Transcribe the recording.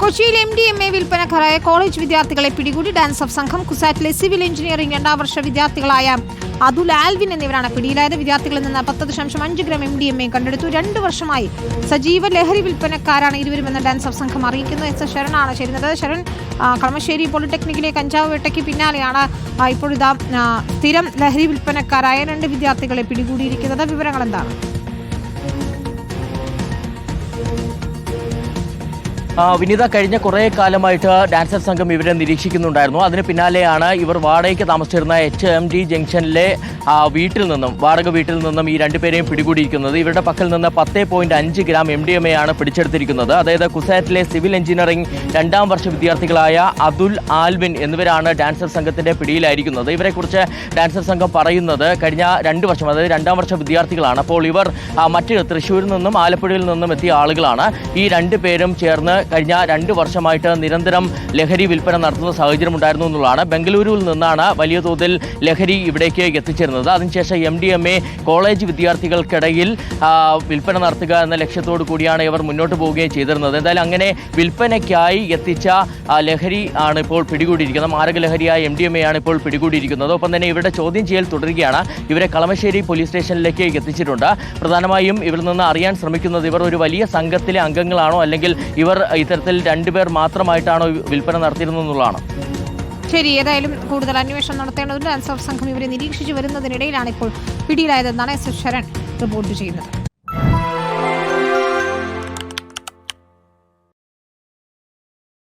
കൊച്ചിയിൽ M D M A വിൽപ്പനക്കാരായ college വിദ്യാർത്ഥികളെ പിടികൂടി ഡാൻസ് ഓഫ് സംഘം കുസാറ്റിലെ സിവിൽ എഞ്ചിനീയറിംഗ് രണ്ടാം വർഷ വിദ്യാർത്ഥികളായ അതുൽ ആൽവിൻ എന്നിവരാണ് പിടിയിലായത്. വിദ്യാർത്ഥികളിൽ നിന്ന് പത്ത് ദശാംശം അഞ്ച് gram M D M A കണ്ടെടുത്തു. രണ്ടു വർഷമായി സജീവ ലഹരി വിൽപ്പനക്കാരാണ് ഇരുവരുമെന്ന് ഡാൻസ് ഓഫ് സംഘം അറിയിക്കുന്നു. എസ്. ശരണാണ് ചേരുന്നത്. ശരൺ കളമശ്ശേരി പോളിടെക്നിക്കിലെ കഞ്ചാവ് വേട്ടയ്ക്ക് പിന്നാലെയാണ് ഇപ്പോഴിതാ സ്ഥിരം ലഹരി വിൽപ്പനക്കാരായ രണ്ട് വിദ്യാർത്ഥികളെ പിടികൂടിയിരിക്കുന്നത്. വിവരങ്ങൾ എന്താണ് വിനീത കഴിഞ്ഞ കുറേ കാലമായിട്ട് ഡാൻസർ സംഘം ഇവരെ നിരീക്ഷിക്കുന്നുണ്ടായിരുന്നു. അതിന് പിന്നാലെയാണ് ഇവർ വാടകയ്ക്ക് താമസിച്ചിരുന്ന എച്ച് എം ഡി ജംഗ്ഷനിലെ വീട്ടിൽ നിന്നും വാടക വീട്ടിൽ നിന്നും ഈ രണ്ടുപേരെയും പിടികൂടിയിരിക്കുന്നത്. ഇവരുടെ പക്കൽ നിന്ന് പത്ത് പോയിന്റ് അഞ്ച് gram M D M A ആണ് പിടിച്ചെടുത്തിരിക്കുന്നത്. അതായത് കുസാറ്റിലെ സിവിൽ എഞ്ചിനീയറിംഗ് രണ്ടാം വർഷ വിദ്യാർത്ഥികളായ അതുൽ ആൽവിൻ എന്നിവരാണ് ഡാൻസർ സംഘത്തിന്റെ പിടിയിലായിരിക്കുന്നത്. ഇവരെക്കുറിച്ച് ഡാൻസർ സംഘം പറയുന്നത് കഴിഞ്ഞ രണ്ട് വർഷം അതായത് രണ്ടാം വർഷ വിദ്യാർത്ഥികളാണ്. അപ്പോൾ ഇവർ മറ്റു തൃശ്ശൂരിൽ നിന്നും ആലപ്പുഴയിൽ നിന്നും എത്തിയ ആളുകളാണ്. ഈ രണ്ടു പേരും ചേർന്ന് കഴിഞ്ഞ രണ്ട് വർഷമായിട്ട് നിരന്തരം ലഹരി വിൽപ്പന നടത്തുന്ന സാഹചര്യം ഉണ്ടായിരുന്നു എന്നുള്ളതാണ്. ബംഗളൂരുവിൽ നിന്നാണ് വലിയ തോതിൽ ലഹരി ഇവിടേക്ക് എത്തിച്ചേരുന്നത്. അതിനുശേഷം M D M A college വിദ്യാർത്ഥികൾക്കിടയിൽ വിൽപ്പന നടത്തുക എന്ന ലക്ഷ്യത്തോടു കൂടിയാണ് ഇവർ മുന്നോട്ട് പോവുകയും ചെയ്തിരുന്നത്. എന്തായാലും അങ്ങനെ വിൽപ്പനയ്ക്കായി എത്തിച്ച ലഹരി ആണ് ഇപ്പോൾ പിടികൂടിയിരിക്കുന്നത്. മാരക ലഹരിയായ എം ഡി എം എ ആണ് ഇപ്പോൾ പിടികൂടിയിരിക്കുന്നത്. ഒപ്പം തന്നെ ഇവരുടെ ചോദ്യം ചെയ്യൽ തുടരുകയാണ്. ഇവരെ കളമശ്ശേരി പോലീസ് സ്റ്റേഷനിലേക്ക് എത്തിച്ചിട്ടുണ്ട്. പ്രധാനമായും ഇവരിൽ നിന്ന് അറിയാൻ ശ്രമിക്കുന്നത് ഇവർ ഒരു വലിയ സംഘത്തിലെ അംഗങ്ങളാണോ അല്ലെങ്കിൽ ഇവർ ഇത്തരത്തിൽ രണ്ടുപേർ മാത്രമായിട്ടാണോ വിൽപ്പന നടത്തിയിരുന്നത് എന്നുള്ളതാണ്. ശരി ഏതായാലും കൂടുതൽ അന്വേഷണം നടത്തേണ്ടതുണ്ട്. അൻസാഫ് സംഘം ഇവരെ നിരീക്ഷിച്ചു വരുന്നതിനിടയിലാണ് ഇപ്പോൾ പിടിയിലായതെന്നാണ് എസ് എസ് ശരൺ റിപ്പോർട്ട് ചെയ്യുന്നത്.